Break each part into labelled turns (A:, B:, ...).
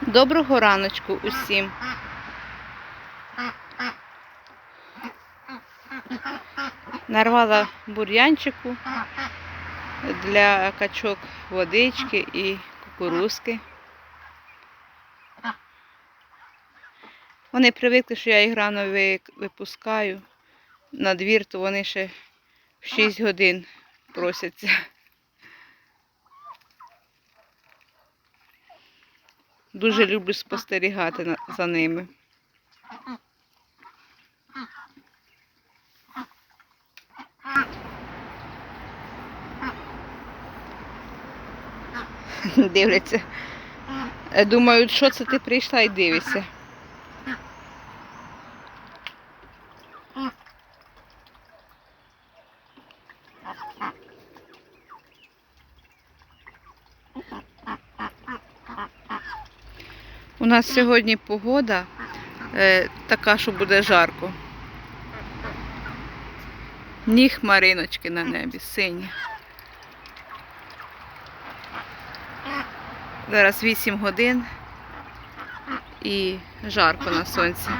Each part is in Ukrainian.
A: Доброго раночку усім. Нарвала бур'янчику для качок водички і кукурузки. Вони привикли, що я їх рано випускаю на двір, то вони ще в 6 годин просяться. Дуже люблю спостерігати за ними. Дивляться. Думають, що це ти прийшла і дивишся. У нас сьогодні погода е, така, що буде жарко. Ні хмариночки на небі, сині. Зараз 8 годин і жарко на сонці.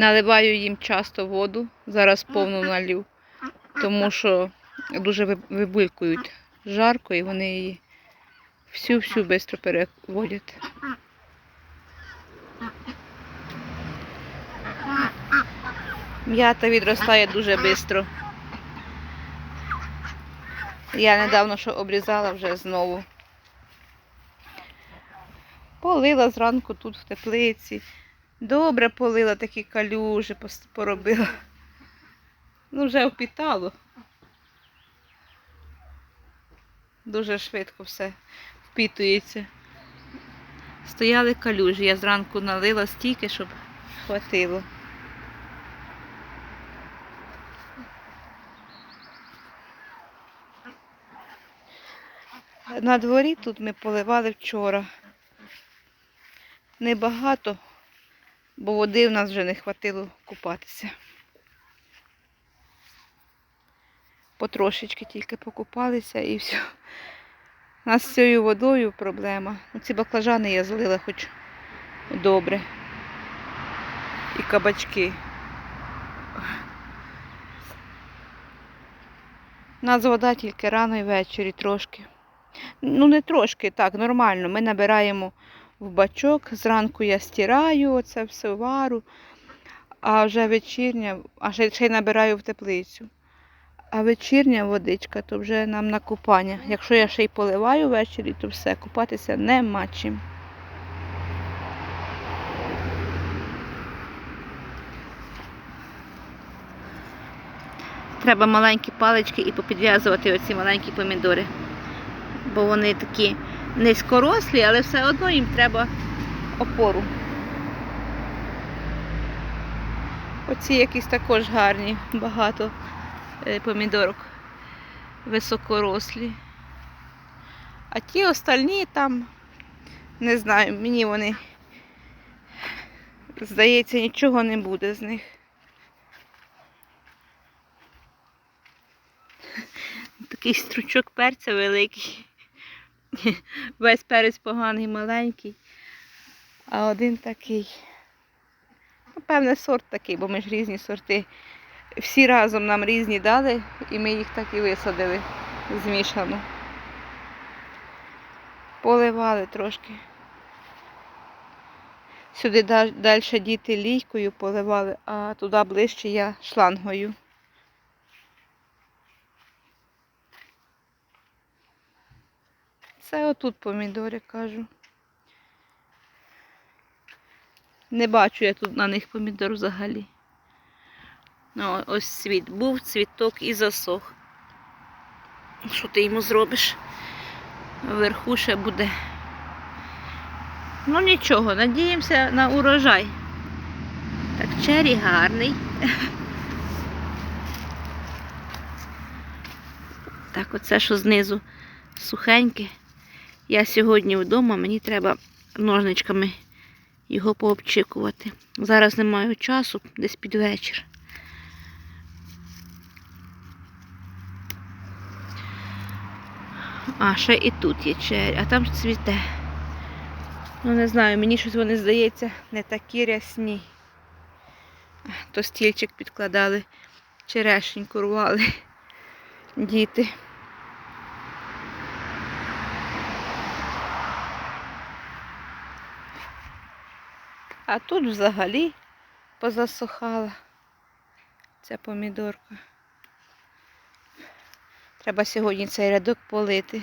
A: Наливаю їм часто воду, зараз повну налів, тому що дуже ви- вибулькують жарко і вони її всю-всю швидко переводять. М'ята відростає дуже швидко. Я недавно що обрізала вже знову. Полила зранку тут в теплиці. Добре полила, такі калюжі поробила. Ну, вже впітало. Дуже швидко все впітується. Стояли калюжі. Я зранку налила стільки, щоб хватило. На дворі тут ми поливали вчора. Небагато, бо води в нас вже не хватило купатися. Потрошечки тільки покупалися і все. У нас з цією водою проблема. Ну, Ці баклажани я злила хоч добре. І кабачки. У нас вода тільки рано і ввечері трошки. Ну, не трошки, так, нормально. Ми набираємо в бачок, зранку я стираю оце все вару, а вже вечірня, а ще, й набираю в теплицю. А вечірня водичка, то вже нам на купання. Якщо я ще й поливаю ввечері, то все, купатися нема чим. Треба маленькі палички і попідв'язувати оці маленькі помідори. Бо вони такі низькорослі, але все одно їм треба опору. Оці якісь також гарні, багато е, помідорок високорослі. А ті остальні там, не знаю, мені вони, здається, нічого не буде з них. Такий стручок перця великий. Весь перець поганий, маленький, а один такий. Напевне, сорт такий, бо ми ж різні сорти. Всі разом нам різні дали, і ми їх так і висадили змішано. Поливали трошки. Сюди далі діти лійкою поливали, а туди ближче я шлангою. Це отут помідори, кажу. Не бачу я тут на них помідор взагалі. Ну, ось світ був, цвіток і засох. Що ти йому зробиш? Вверху ще буде. Ну нічого, надіємося на урожай. Так, чері гарний. Так, оце що знизу сухеньке. Я сьогодні вдома, мені треба ножничками його пообчикувати. Зараз не маю часу, десь під вечір. А, ще і тут є черрі, а там цвіте. Ну, не знаю, мені щось вони здається не такі рясні. То стільчик підкладали, черешеньку рвали діти. А тут взагалі позасохала ця помідорка. Треба сьогодні цей рядок полити.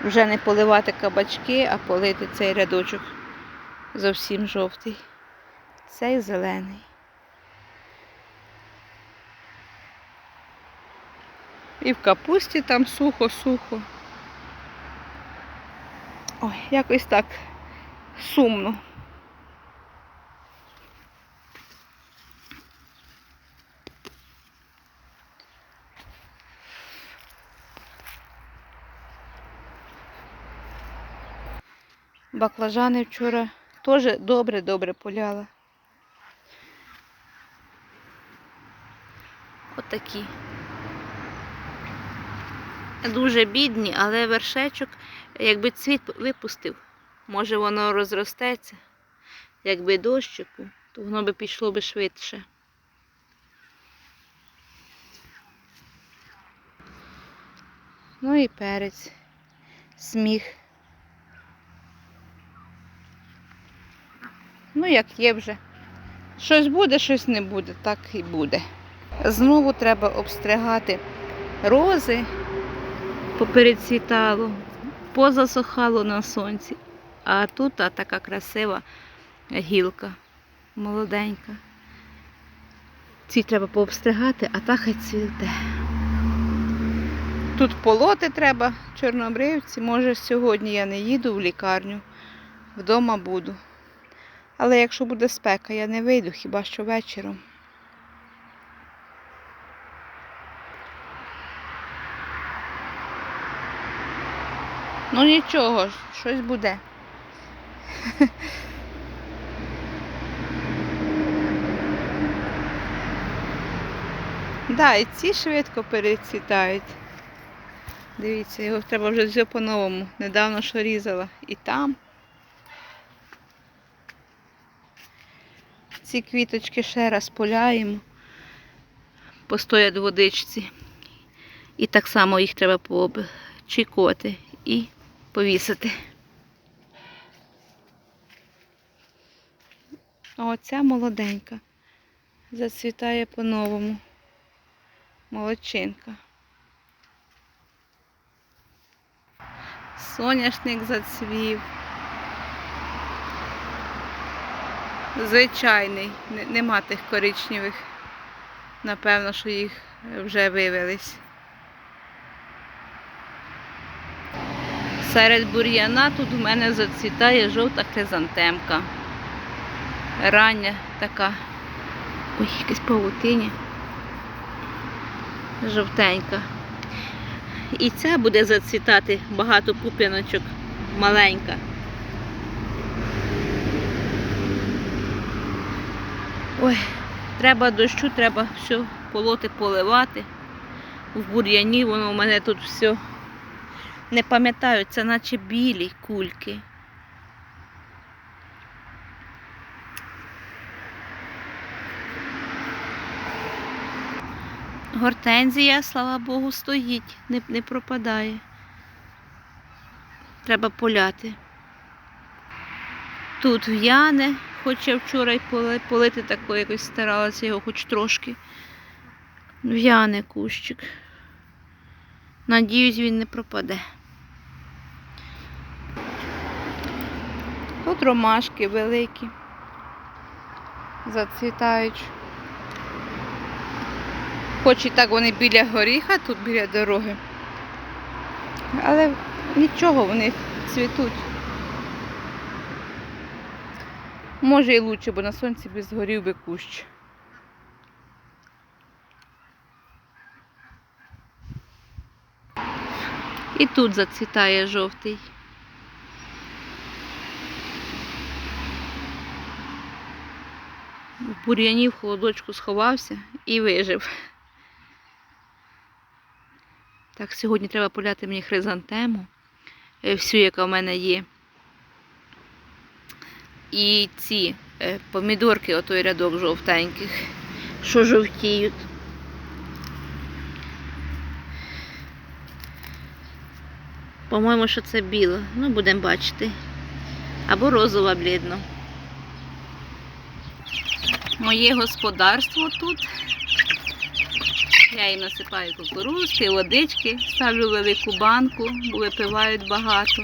A: Вже не поливати кабачки, а полити цей рядочок зовсім жовтий. Цей зелений. І в капусті там сухо-сухо. Ой, якось так сумно. Баклажани вчора теж добре-добре поляла. Отакі. Дуже бідні, але вершечок, якби цвіт випустив, може воно розростеться. Якби дощику, то воно би пішло би швидше. Ну і перець, сміх. Ну, як є вже. Щось буде, щось не буде, так і буде. Знову треба обстригати рози попередцвітало, позасохало на сонці. А тут а, така красива гілка, молоденька. Ці треба пообстригати, а та хай цвіте. Тут полоти треба чорнобривці. Може, сьогодні я не їду в лікарню, вдома буду. Але якщо буде спека, я не вийду хіба що вечором. Ну нічого, щось буде. Да, і ці швидко перецвітають. Дивіться, його треба вже все по-новому. Недавно що різала. І там. Ці квіточки ще раз поляємо, постоять в водичці. І так само їх треба пообчікувати і повісити. Оця молоденька. Зацвітає по-новому. Молодчинка. Соняшник зацвів. Звичайний, нема тих коричневих. Напевно, що їх вже вивелись. Серед бур'яна тут у мене зацвітає жовта хризантемка. Рання така. Ой, якась павутиня. Жовтенька. І ця буде зацвітати багато пуп'яночок маленька. Ой, треба дощу, треба все полоти поливати. В бур'яні воно у мене тут все. Не пам'ятаю, це наче білі кульки. Гортензія, слава Богу, стоїть, не, не пропадає. Треба поляти. Тут в'яне, хоч я вчора й полити тако якось старалася його хоч трошки. В'яне кущик. Надіюсь, він не пропаде. Тут ромашки великі. Зацвітають. Хоч і так вони біля горіха, тут біля дороги. Але нічого, вони цвітуть. Може і лучше, бо на сонці б згорів би кущ. І тут зацвітає жовтий. Бур'янів холодочку сховався і вижив. Так, сьогодні треба поляти мені хризантему, е, всю, яка в мене є. І ці е, помідорки, отой рядок жовтеньких, що жовтіють. По-моєму, що це біло. Ну, будемо бачити. Або розова блідно. Моє господарство тут. Я їм насипаю кукурузки, водички, ставлю велику банку, випивають багато.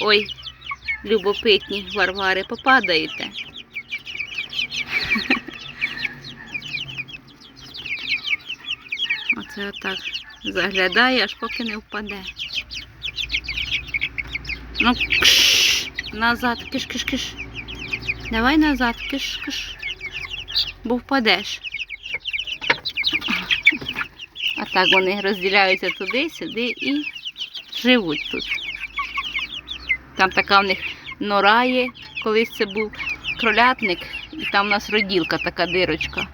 A: Ой, любопитні варвари, попадаєте. Оце отак заглядає, аж поки не впаде. Ну, кш, назад, киш, киш, киш. Давай назад, киш, киш. Бо впадеш. А так вони розділяються туди, сюди і живуть тут. Там така в них нора є, колись це був кролятник, і там у нас роділка, така дирочка.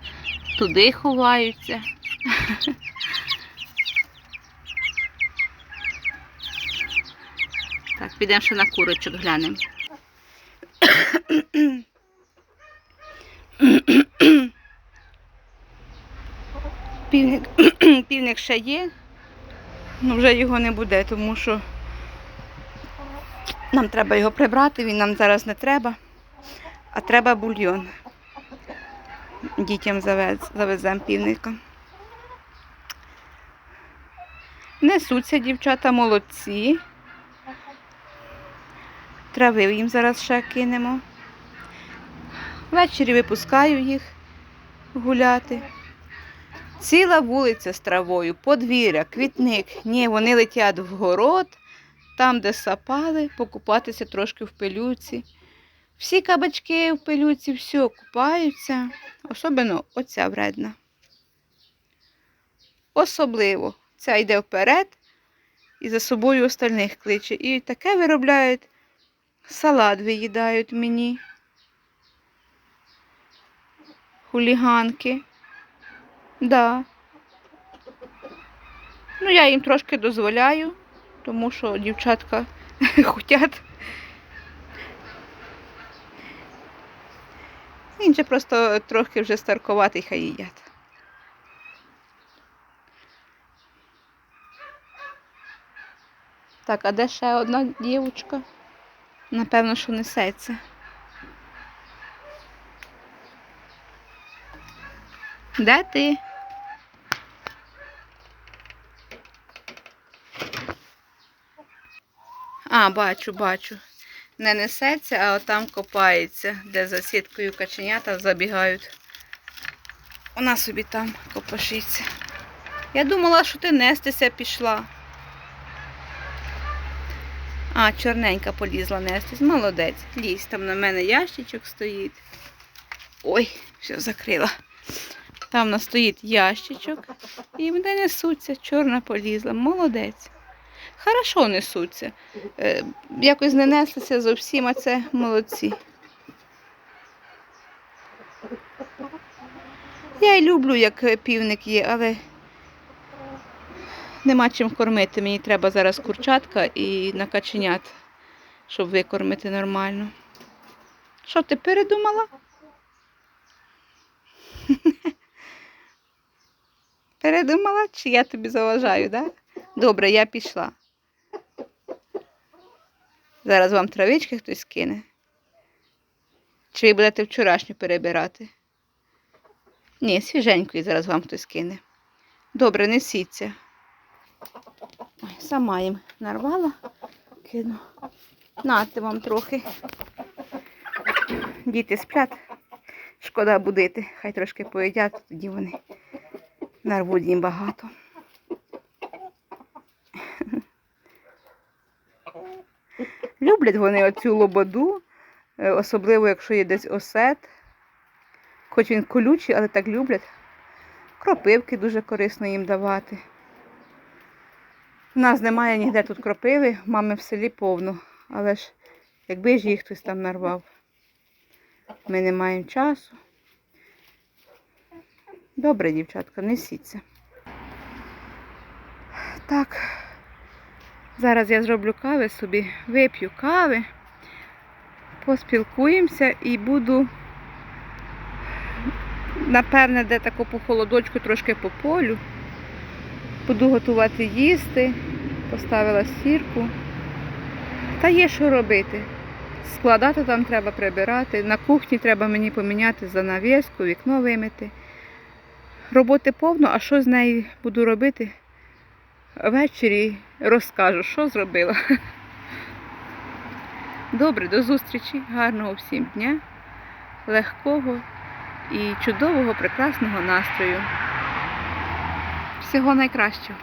A: Туди ховаються. Так, підемо ще на курочок глянемо. Півник, півник ще є, але вже його не буде, тому що нам треба його прибрати, він нам зараз не треба, а треба бульйон. Дітям завез, завеземо півника. Несуться дівчата молодці. Трави їм зараз ще кинемо. Ввечері випускаю їх гуляти. Ціла вулиця з травою, подвір'я, квітник. Ні, вони летять в город, там, де сапали, покупатися трошки в пилюці. Всі кабачки в пилюці, все, купаються. Особливо оця вредна. Особливо. Ця йде вперед і за собою остальних кличе. І таке виробляють. Салат виїдають мені. Хуліганки. Да. Ну, я їм трошки дозволяю, тому що дівчатка хотять. Він же просто трохи вже старкуватий, хай їдять. Так, а де ще одна дівчинка? Напевно, що несеться. Де ти? А, бачу, бачу. Не несеться, а отам копається, де за сіткою каченята забігають. Вона собі там копошиться. Я думала, що ти нестися пішла. А, чорненька полізла нестись. Молодець. Лізь, там на мене ящичок стоїть. Ой, все закрила. Там у нас стоїть ящичок. І вони несуться. Чорна полізла. Молодець. Хорошо несуться. Е, якось не неслися зовсім, а це молодці. Я й люблю, як півник є, але нема чим кормити. Мені треба зараз курчатка і накаченят, щоб викормити нормально. Що ти передумала? Передумала, чи я тобі заважаю, так? Да? Добре, я пішла. Зараз вам травички хтось кине. Чи ви будете вчорашню перебирати? Ні, свіженької зараз вам хтось кине. Добре, несіться. Сама їм нарвала, кину. Нате вам трохи. Діти сплять. Шкода будити. Хай трошки поїдять, тоді вони нарвуть їм багато. Люблять вони оцю лободу, е, особливо, якщо є десь осет. Хоч він колючий, але так люблять. Кропивки дуже корисно їм давати. У нас немає ніде тут кропиви, мами в селі повно, але ж якби ж їх хтось там нарвав. Ми не маємо часу. Добре, дівчатка, несіться. Так, зараз я зроблю кави собі, вип'ю кави, поспілкуємося і буду, напевне, де тако по холодочку трошки по полю. Буду готувати їсти, поставила сірку. Та є що робити. Складати там треба прибирати. На кухні треба мені поміняти занавіску, вікно вимити. Роботи повно, а що з нею буду робити? Ввечері розкажу, що зробила. Добре, до зустрічі, гарного всім дня, легкого і чудового, прекрасного настрою. Всього найкращого.